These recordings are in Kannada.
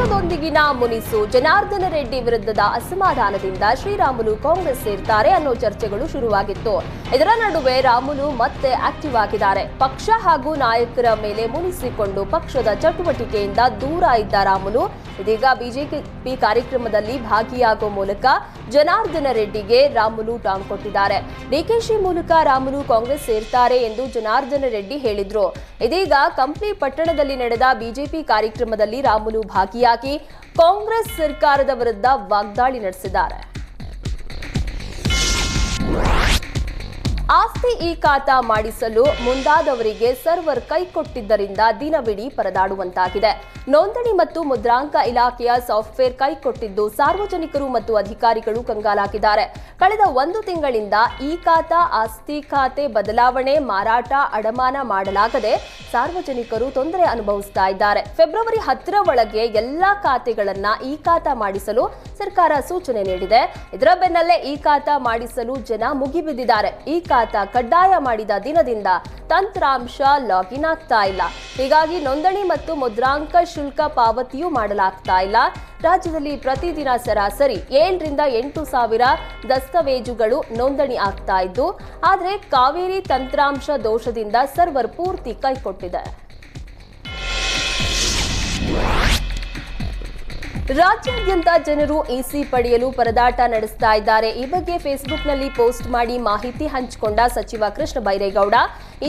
ಪಕ್ಷದೊಂದಿಗಿನ ಮುನಿಸು ಜನಾರ್ದನ ರೆಡ್ಡಿ ವಿರುದ್ಧದ ಅಸಮಾಧಾನದಿಂದ ಶ್ರೀರಾಮುಲು ಕಾಂಗ್ರೆಸ್ ಸೇರ್ತಾರೆ ಅನ್ನೋ ಚರ್ಚೆಗಳು ಶುರುವಾಗಿತ್ತು. ಇದರ ನಡುವೆ ರಾಮುಲು ಮತ್ತೆ ಆಕ್ಟಿವ್ ಆಗಿದ್ದಾರೆ. ಪಕ್ಷ ಹಾಗೂ ನಾಯಕರ ಮೇಲೆ ಮುನಿಸಿಕೊಂಡು ಪಕ್ಷದ ಚಟುವಟಿಕೆಯಿಂದ ದೂರ ಇದ್ದ ರಾಮುಲು ಇದೀಗ ಬಿಜೆಪಿ ಕಾರ್ಯಕ್ರಮದಲ್ಲಿ ಭಾಗಿಯಾಗುವ ಮೂಲಕ ಜನಾರ್ದನ ರೆಡ್ಡಿಗೆ ರಾಮುಲು ಟಾಂಗ್ ಕೊಟ್ಟಿದ್ದಾರೆ. ಡಿಕೆಶಿ ಮೂಲಕ ರಾಮುಲು ಕಾಂಗ್ರೆಸ್ ಸೇರ್ತಾರೆ ಎಂದು ಜನಾರ್ದನ ರೆಡ್ಡಿ ಹೇಳಿದ್ರು. ಇದೀಗ ಕಂಪ್ಲಿ ಪಟ್ಟಣದಲ್ಲಿ ನಡೆದ ಬಿಜೆಪಿ ಕಾರ್ಯಕ್ರಮದಲ್ಲಿ ರಾಮುಲು ಭಾಗಿಯಾಗಿ ಕಾಂಗ್ರೆಸ್ ಸರ್ಕಾರದ ವಿರುದ್ಧ ವಾಗ್ದಾಳಿ ನಡೆಸಿದ್ದಾರೆ. ಆಸ್ತಿ ಈ ಖಾತಾ ಮಾಡಿಸಲು ಮುಂದಾದವರಿಗೆ ಸರ್ವರ್ ಕೈಕೊಟ್ಟಿದ್ದರಿಂದ ದಿನವಿಡೀ ಪರದಾಡುವಂತಾಗಿದೆ. ನೋಂದಣಿ ಮತ್ತು ಮುದ್ರಾಂಕ ಇಲಾಖೆಯ ಸಾಫ್ಟ್ವೇರ್ ಕೈಕೊಟ್ಟಿದ್ದು ಸಾರ್ವಜನಿಕರು ಮತ್ತು ಅಧಿಕಾರಿಗಳು ಕಂಗಾಲಾಗಿದ್ದಾರೆ. ಕಳೆದ ಒಂದು ತಿಂಗಳಿಂದ ಈ ಖಾತಾ ಆಸ್ತಿ ಖಾತೆ ಬದಲಾವಣೆ, ಮಾರಾಟ, ಅಡಮಾನ ಮಾಡಲಾಗದೆ ಸಾರ್ವಜನಿಕರು ತೊಂದರೆ ಅನುಭವಿಸ್ತಾ ಇದ್ದಾರೆ. ಫೆಬ್ರವರಿ ಹತ್ತರ ಒಳಗೆ ಎಲ್ಲಾ ಖಾತೆಗಳನ್ನ ಈ ಖಾತಾ ಮಾಡಿಸಲು ಸರ್ಕಾರ ಸೂಚನೆ ನೀಡಿದೆ. ಇದರ ಬೆನ್ನಲ್ಲೇ ಈ ಖಾತಾ ಮಾಡಿಸಲು ಜನ ಮುಗಿಬಿದ್ದಿದ್ದಾರೆ. ಈ ಕಡ್ಡಾಯ ಮಾಡಿದ ದಿನದಿಂದ ತಂತ್ರಾಂಶ ಲಾಗಿನ್ ಆಗ್ತಾ ಇಲ್ಲ. ಹೀಗಾಗಿ ನೋಂದಣಿ ಮತ್ತು ಮುದ್ರಾಂಕ ಶುಲ್ಕ ಪಾವತಿಯೂ ಮಾಡಲಾಗ್ತಾ ಇಲ್ಲ. ರಾಜ್ಯದಲ್ಲಿ ಪ್ರತಿದಿನ ಸರಾಸರಿ ಏಳರಿಂದ ಎಂಟು ಸಾವಿರ ದಸ್ತಾವೇಜುಗಳು ನೋಂದಣಿ ಆಗ್ತಾ ಇದ್ದು, ಆದರೆ ಕಾವೇರಿ ತಂತ್ರಾಂಶ ದೋಷದಿಂದ ಸರ್ವರ್ ಪೂರ್ತಿ ಕೈಕೊಟ್ಟಿದೆ. ರಾಜ್ಯಾದ್ಯಂತ ಜನರು ಎಸಿ ಪಡೆಯಲು ಪರದಾಟ ನಡೆಸ್ತಾ ಇದ್ದಾರೆ. ಈ ಬಗ್ಗೆ ಫೇಸ್ಬುಕ್ನಲ್ಲಿ ಪೋಸ್ಟ್ ಮಾಡಿ ಮಾಹಿತಿ ಹಂಚಿಕೊಂಡ ಸಚಿವ ಕೃಷ್ಣ ಬೈರೇಗೌಡ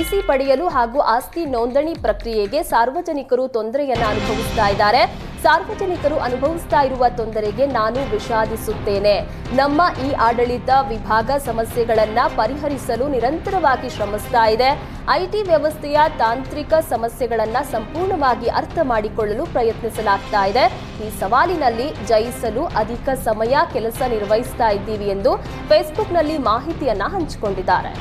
ಇಸಿ ಪಡೆಯಲು ಹಾಗೂ ಆಸ್ತಿ ನೋಂದಣಿ ಪ್ರಕ್ರಿಯೆಗೆ ಸಾರ್ವಜನಿಕರು ತೊಂದರೆಯನ್ನು ಅನುಭವಿಸ್ತಾ ಇದ್ದಾರೆ. ಸಾರ್ವಜನಿಕರು ಅನುಭವಿಸ್ತಾ ಇರುವ ತೊಂದರೆಗೆ ನಾನು ವಿಷಾದಿಸುತ್ತೇನೆ. ನಮ್ಮ ಈ ಆಡಳಿತ ವಿಭಾಗ ಸಮಸ್ಯೆಗಳನ್ನು ಪರಿಹರಿಸಲು ನಿರಂತರವಾಗಿ ಶ್ರಮಿಸ್ತಾ ಇದೆ. ಐಟಿ ವ್ಯವಸ್ಥೆಯ ತಾಂತ್ರಿಕ ಸಮಸ್ಯೆಗಳನ್ನು ಸಂಪೂರ್ಣವಾಗಿ ಅರ್ಥ ಮಾಡಿಕೊಳ್ಳಲು ಪ್ರಯತ್ನಿಸಲಾಗ್ತಾ ಇದೆ. ಈ ಸವಾಲಿನಲ್ಲಿ ಜಯಿಸಲು ಅಧಿಕ ಸಮಯ ಕೆಲಸ ನಿರ್ವಹಿಸ್ತಾ ಇದ್ದೀವಿ ಎಂದು ಫೇಸ್ಬುಕ್ನಲ್ಲಿ ಮಾಹಿತಿಯನ್ನ ಹಂಚಿಕೊಂಡಿದ್ದಾರೆ.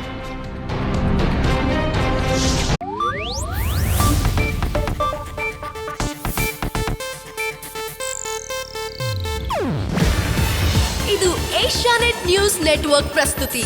ಇದು ಏಷ್ಯಾನೆಟ್ ನ್ಯೂಸ್ ನೆಟ್ವರ್ಕ್ ಪ್ರಸ್ತುತಿ.